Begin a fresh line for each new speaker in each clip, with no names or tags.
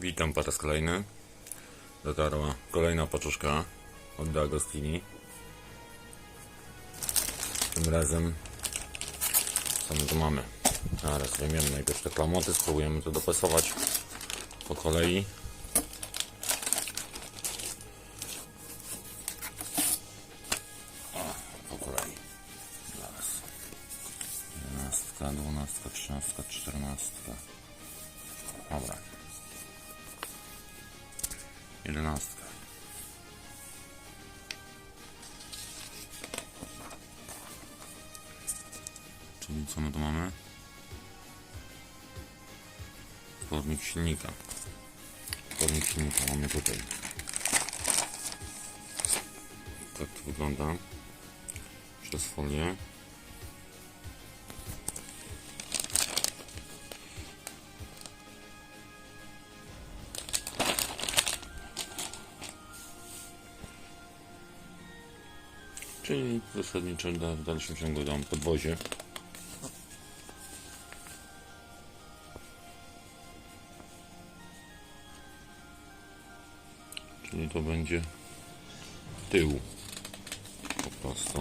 Witam po raz kolejny. Dotarła kolejna paczuszka od De Agostini. Tym razem co my tu mamy? Zaraz wyjmiemy najpierw te klamoty, spróbujemy to dopasować po kolei. O, po kolei. Zaraz. 11, 12, 13, 14. Dobra. Jedenastka. Czyli co my tu mamy? Spornik silnika. Spornik silnika mamy tutaj. Tak to wygląda. Przez folię. Czyli zasadniczo da- w dalszym ciągu dam podwozie. Czyli to będzie tył po prostu.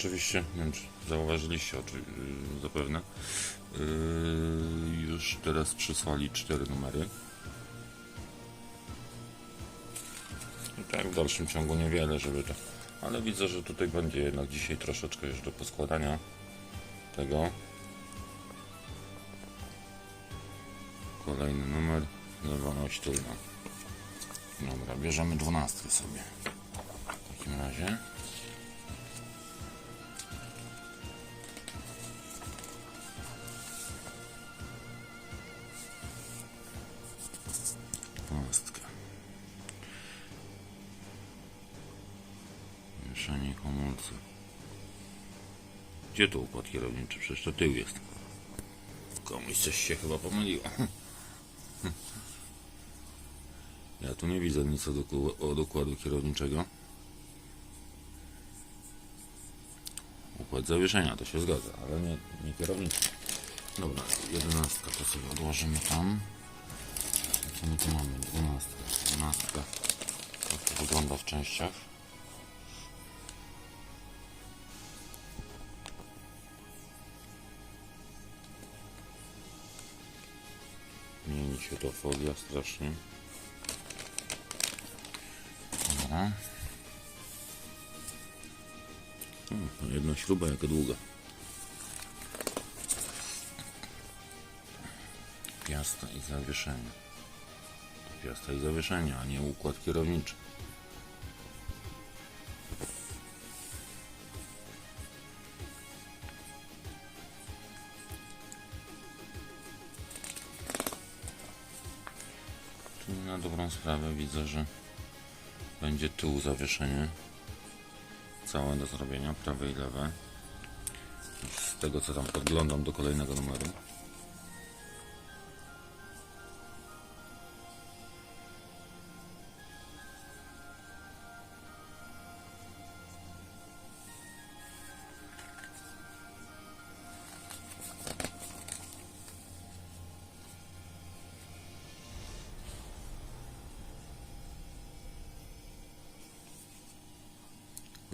Oczywiście, nie wiem czy zauważyliście oczy, zapewne, yy, już teraz przysłali cztery numery. I tak w dalszym ciągu niewiele, żeby to. Ale widzę, że tutaj będzie jednak dzisiaj troszeczkę jeszcze do poskładania tego. Kolejny numer, lewa oś tylna. Dobra, bierzemy dwunastkę sobie. Mieszanie hamulca. Gdzie tu układ kierowniczy? Przecież to tył jest. Komuś coś się chyba pomyliło. Ja tu nie widzę nic od, od układu kierowniczego. Układ zawieszenia to się zgadza, ale nie, nie kierowniczy. Dobra, jedenastka to sobie odłożymy tam. Co my tu mamy? Dwunastka. Dwunastka. Tak to wygląda w częściach. Się to folia strasznie. Dobra. O, jedna śruba jaka długa. Piasta i zawieszenie. To piasta i zawieszenie, a nie układ kierowniczy. Dobrą sprawę widzę, że będzie tył zawieszenie. Całe do zrobienia, prawe i lewe. Z tego co tam podglądam do kolejnego numeru.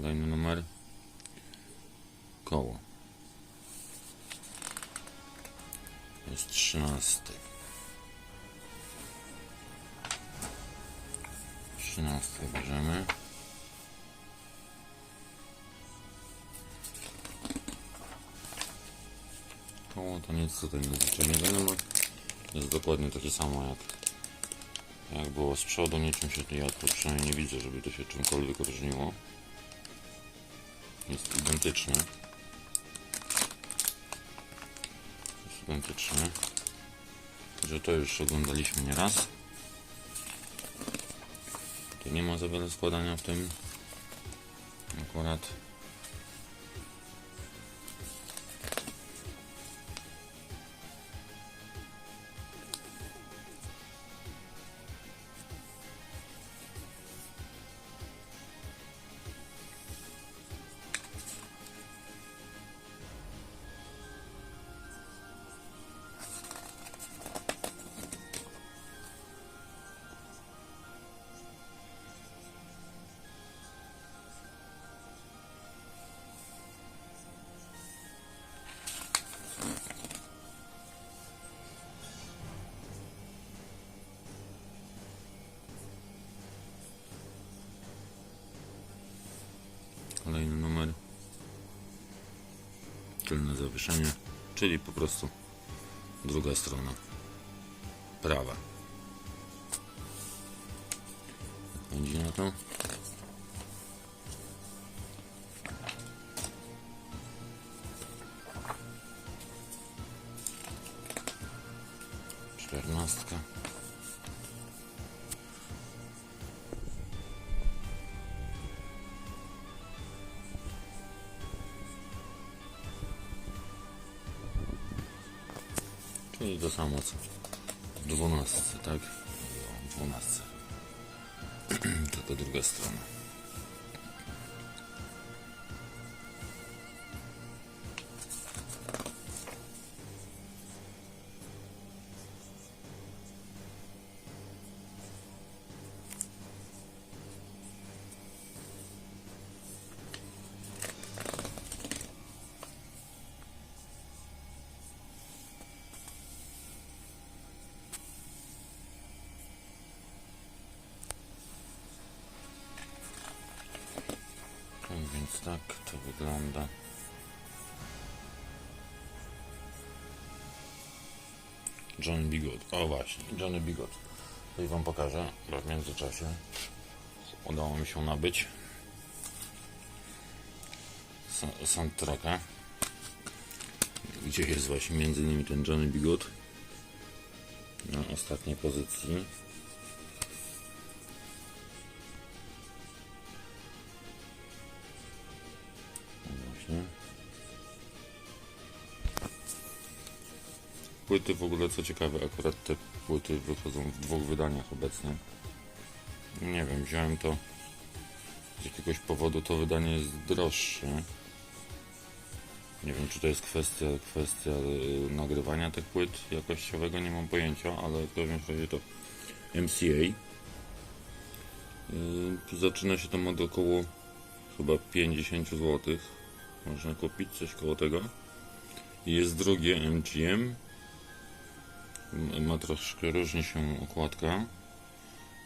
Kolejny numer. Koło. Jest trzynasty. Trzynastkę bierzemy. Koło to nic tutaj nadzwyczajnego nie ma. Jest dokładnie takie samo jak, jak było z przodu. Niczym się ja tu przynajmniej nie widzę, żeby to się czymkolwiek różniło jest identyczny. Jest identyczny. Że to już oglądaliśmy nieraz. Tu nie ma za wiele składania w tym. Akurat. Tylne zawieszenie, czyli po prostu druga strona prawa. Będzie na to? Czternastka. Czyli to samo co w dwunastce, tak? W dwunastce. Tylko Więc tak to wygląda. Johnny Bigot. O właśnie, Johnny Bigot. Tutaj wam pokażę, bo w międzyczasie udało mi się nabyć soundtracka, gdzie jest właśnie między innymi ten Johnny Bigot na ostatniej pozycji. Płyty w ogóle, co ciekawe, akurat te płyty wychodzą w dwóch wydaniach obecnie. Nie wiem, wziąłem to z jakiegoś powodu, to wydanie jest droższe. Nie wiem, czy to jest kwestia, kwestia y, nagrywania tych płyt jakościowego, nie mam pojęcia, ale w każdym razie to MCA. Yy, zaczyna się tam od około chyba 50 zł. Można kupić coś koło tego. Jest drugie MGM. Ma troszkę różni się okładka.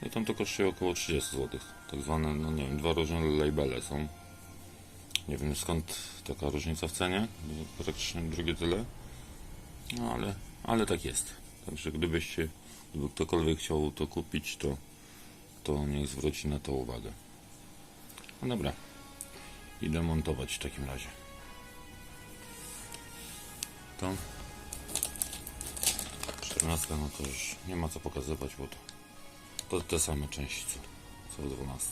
I tam to kosztuje około 30 zł. Tak zwane, no nie wiem, dwa różne labele są. Nie wiem skąd taka różnica w cenie. Praktycznie drugie tyle. No ale, ale tak jest. Także gdybyście, gdyby ktokolwiek chciał to kupić, to, to niech zwróci na to uwagę. No dobra. Idę montować w takim razie. To 14 no to już nie ma co pokazywać, bo to, to te same części co, co w 12.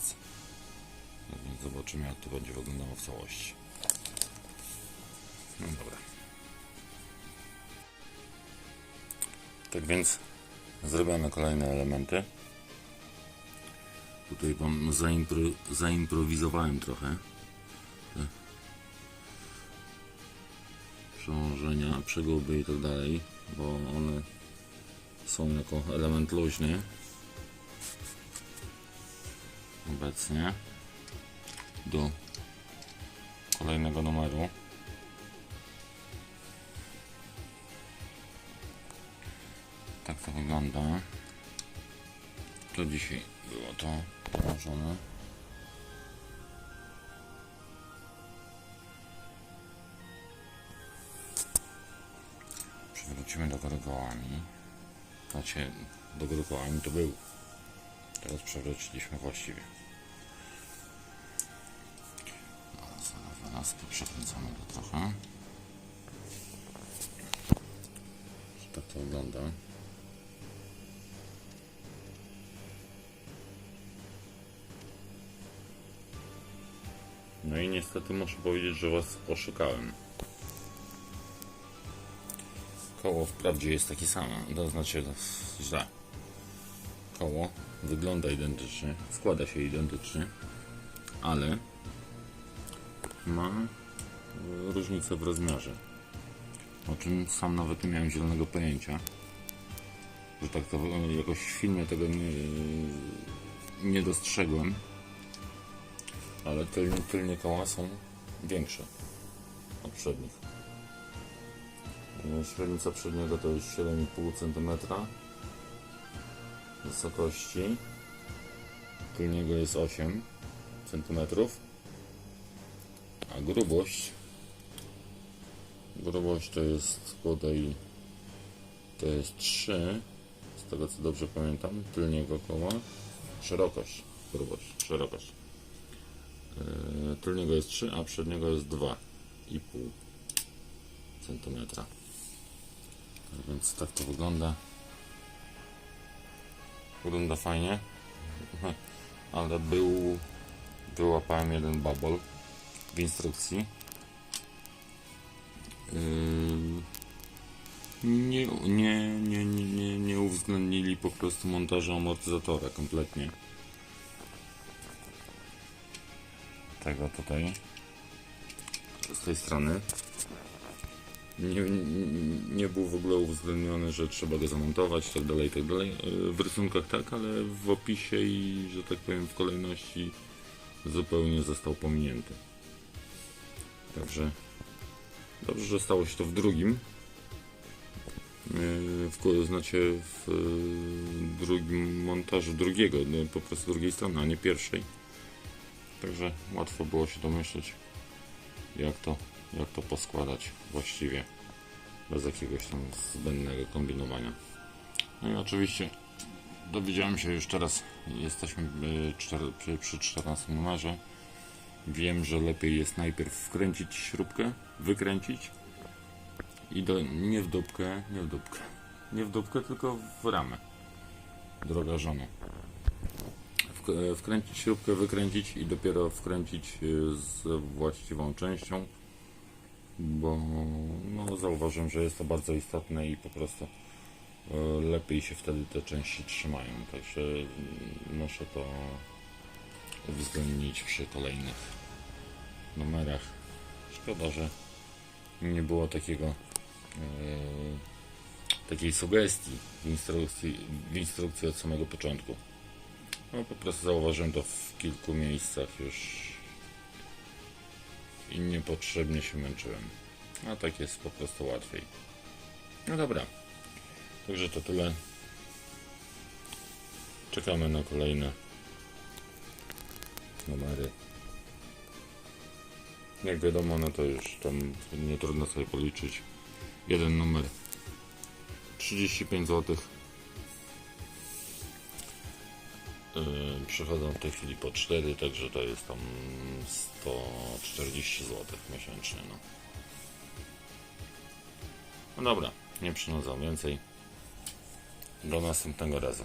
Tak więc zobaczymy jak to będzie wyglądało w całości. No dobra. Tak więc zrobione kolejne elementy. Tutaj wam zaimpro, zaimprowizowałem trochę. Te przełożenia, przeguby i tak dalej, bo one są jako element luźny obecnie do kolejnego numeru. Tak to wygląda. To dzisiaj było to położone. Przewrócimy do góry kołami. Znaczy, do kołami to był. Teraz przewróciliśmy właściwie. Teraz na 12 przekręcamy to trochę. Tak to wygląda. No i niestety muszę powiedzieć, że Was oszukałem. Koło wprawdzie jest takie samo, to znaczy źle. Koło wygląda identycznie, składa się identycznie, ale ma różnicę w rozmiarze. O czym sam nawet nie miałem zielonego pojęcia. Że tak to jakoś w filmie tego nie, nie dostrzegłem. Ale tylnie, tylnie koła są większe od przednich. E, Średnica przedniego to jest 7,5 cm wysokości. Tylniego jest 8 cm. A grubość grubość to jest bodaj to jest 3 z tego co dobrze pamiętam tylniego koła szerokość grubość szerokość yy, tylniego jest 3 a przedniego jest 2,5 centymetra Tak więc tak to wygląda wygląda fajnie ale był wyłapałem jeden bubble w instrukcji Yy, nie, nie, nie, nie, nie uwzględnili po prostu montażu amortyzatora kompletnie. Tego tutaj. Z tej strony. Nie, nie, był w ogóle uwzględniony, że trzeba go zamontować tak dalej, tak dalej. Yy, W rysunkach tak, ale w opisie i, że tak powiem, w kolejności zupełnie został pominięty. Także Dobrze, że stało się to w drugim. Yy, W, znaczy w yy, drugim montażu drugiego, po prostu drugiej strony, a nie pierwszej. Także łatwo było się domyśleć, jak to, jak to poskładać właściwie, bez jakiegoś tam zbędnego kombinowania. No i oczywiście dowiedziałem się już teraz, jesteśmy czter- przy, przy 14 numerze. Wiem, że lepiej jest najpierw wkręcić śrubkę, wykręcić i do, nie w dupkę, nie w dupkę, nie w dupkę, tylko w ramę. Droga żono. Wk- e, Wkręcić śrubkę, wykręcić i dopiero wkręcić y, z właściwą częścią, bo no, zauważyłem, że jest to bardzo istotne i po prostu e, lepiej się wtedy te części trzymają. Także mm, muszę to uwzględnić przy kolejnych numerach. Szkoda, że nie było takiego e, takiej sugestii w instrukcji, w instrukcji od samego początku. No po prostu zauważyłem to w kilku miejscach już i niepotrzebnie się męczyłem. A tak jest po prostu łatwiej. No dobra. Także to tyle. Czekamy na kolejne numery. Jak wiadomo, no to już tam nie trudno sobie policzyć. Jeden numer 35 zł. Przychodzą w tej chwili po 4, także to jest tam 140 zł miesięcznie. No. no dobra, nie przynudzam więcej. Do następnego razu.